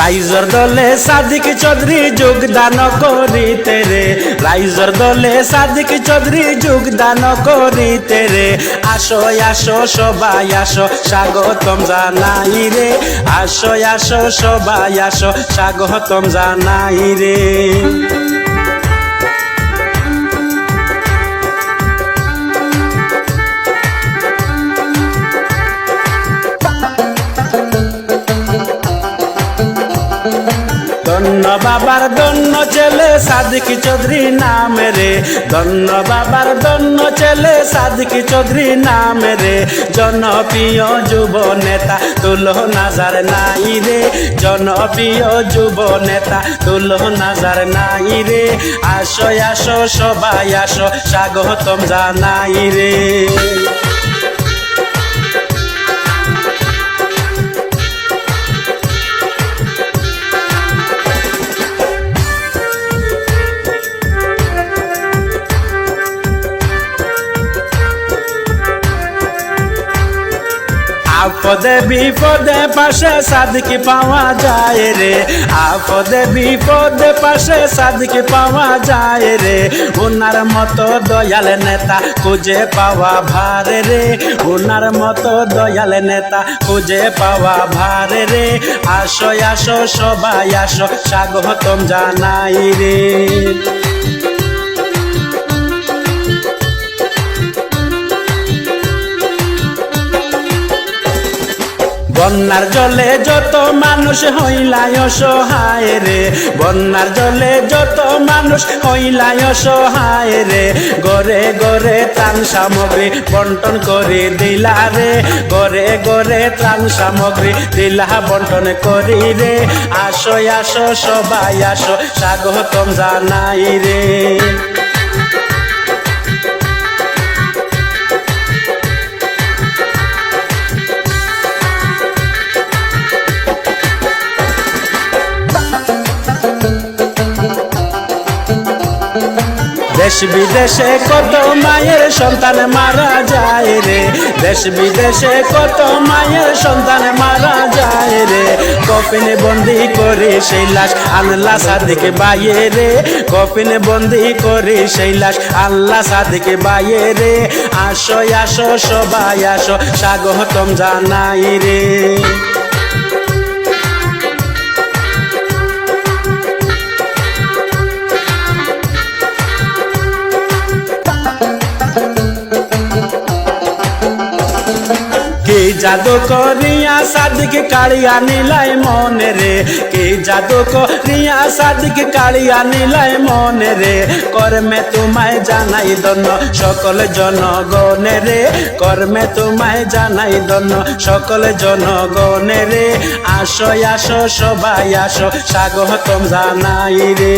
রাইজর দলে সাদিক চৌধুরী যোগদান করিতে রে। রাইজর দলে সাদিক চৌধুরী যোগদান করিতে রে। আসো আসো, সবাই আসো, স্বাগতম জানাই রে। আসো আসো, সবাই আসো, স্বাগতম জানাই রে। ধন্য বাবার ধন্য ছেলে সাদিক চৌধুরী নাম রে। ধন্য বাবার ধন্য ছেলে সাদিক চৌধুরী নাম রে। জনপ্রিয় যুব নেতা তুলো নাজার নাই রে। জনপ্রিয় যুব নেতা তুলো নাজার নাই রে। আসো আসো, সবাই আসো, স্বাগতম জানাই রে। আপদে বিপদে পাশে সাদিকে পাওয়া যায় রে। আপদে বিপদে পাশে সাদিকে পাওয়া যায় রে। ওনার মতো দয়াল নেতা খুঁজে পাওয়া ভারে রে। ওনার মতো দয়াল নেতা খুঁজে পাওয়া ভারে রে। আসো আসো, সবাই আসো, স্বাগতম জানাই রে। বন্যার জলে যত মানুষ হইলাই অসহায় রে, বন্যার জলে যত মানুষ হইলাই অসহায় রে গরে গরে ত্রাণ সামগ্রী বন্টন করে দিলা রে গরে গরে ত্রাণ সামগ্রী দিলা বন্টন করি রে, আসো আসো, সবাই আসো, স্বাগতম জানাই রে। দেশ বিদেশে কত মায়ের সন্তান মারা যায় রে? দেশ বিদেশে কত মায়ের সন্তান মারা যায় রে? কপিনে বন্দি করে সেই লাশ আল্লাহ সাদিকে বাইয়ে রে। কপিনে বন্দি করে সেই লাশ আল্লাহ সাদিকে বাইয়ে রে। আসো আসো, সবাই আসো, স্বাগতম জানাই রে। জাদু করিয়া সাদিক কালিয়া নিলাই মনে রে কে জাদু করিয়া সাদিক কালিয়া নিলাই মনে রে কর্মে তোমায় জানাই দন্য সকল জনগণে রে কর্মে তোমায় জানাই দন্য সকল জনগণে রে আসো আসো সবাই আসো স্বাগতম জানাই রে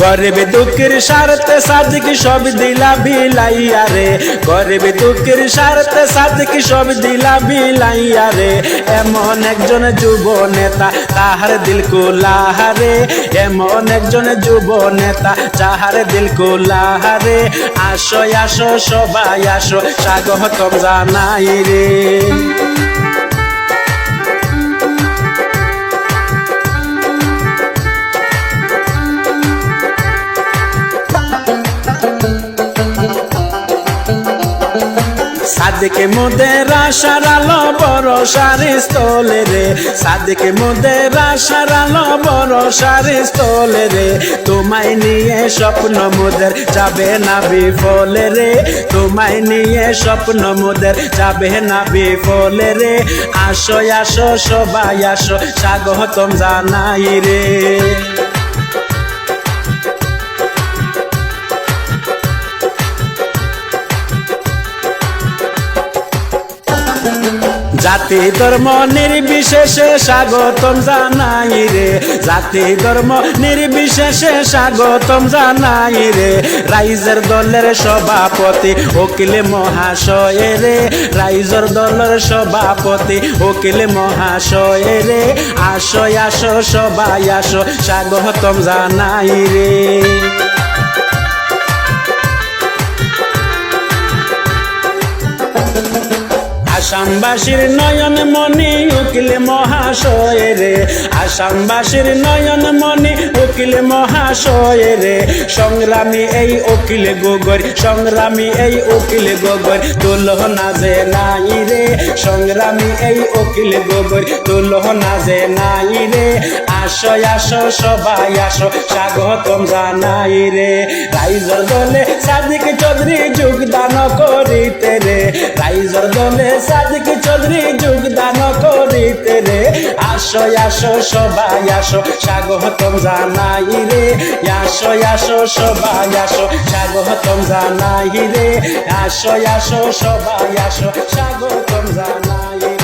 গরিব দুঃখের স্বার্থে সাদিক সব দিলা বিলাইয়া রে। গরিব দুঃখের স্বার্থে সাদিক সব দিলা বিলাইয়া রে। এমন একজন যুব নেতা তাহার দিল কুলাহারে। এমন একজন যুব নেতা যাহার দিল কুলাহারে। আসো আসো, সবাই আসো, স্বাগতম জানাই রে। সাদিকে মোদের আশার বড় সারি স্থলে রে। সাদিকে মোদের আশার বড় সারি স্থলে রে। তোমায় নিয়ে স্বপ্ন মোদের যাবে না বিফলে রে। তোমায় নিয়ে স্বপ্ন মোদের যাবে না বিফলে রে। আসো আসো, সবাই আসো, স্বাগতম জানাই রে। জাতি ধর্ম নির্বিশেষে স্বাগতম জানাই রে। জাতি ধর্ম নির্বিশেষে স্বাগতম জানাই রে। রাইজের দলের সভাপতি উকিল মহাশয় রে। রাইজের দলের সভাপতি উকিল মহাশয় রে। আসো আসো, সবাই আসো, স্বাগতম জানাই রে। আসামবাসীর নয়ন মণি উকিল মহাশয় রে। আসামবাসীর নয়ন মণি উকিল মহাশয় রে। সংগ্রামী এই উকিল গোগর সংগ্রামী এই উকিল গোগর তুলনা যে নাই রে। সংগ্রামী এই উকিল গোগর তুলনা যে নাই রে। আসো আসো, সবাই আসো। স্বাগতম জানাই রে। রাইজর দলে সাদিক চৌধুরী যোগদান করিতে রে। রাইজর দলে সাদিক চৌধুরী যোগদান করিতে রে। আসো আসো, সবাই আসো। স্বাগতম জানাই রে। আসো আসো, সবাই আসো। স্বাগতম জানাই রে। আসো আসো, সবাই আসো। স্বাগতম জানাই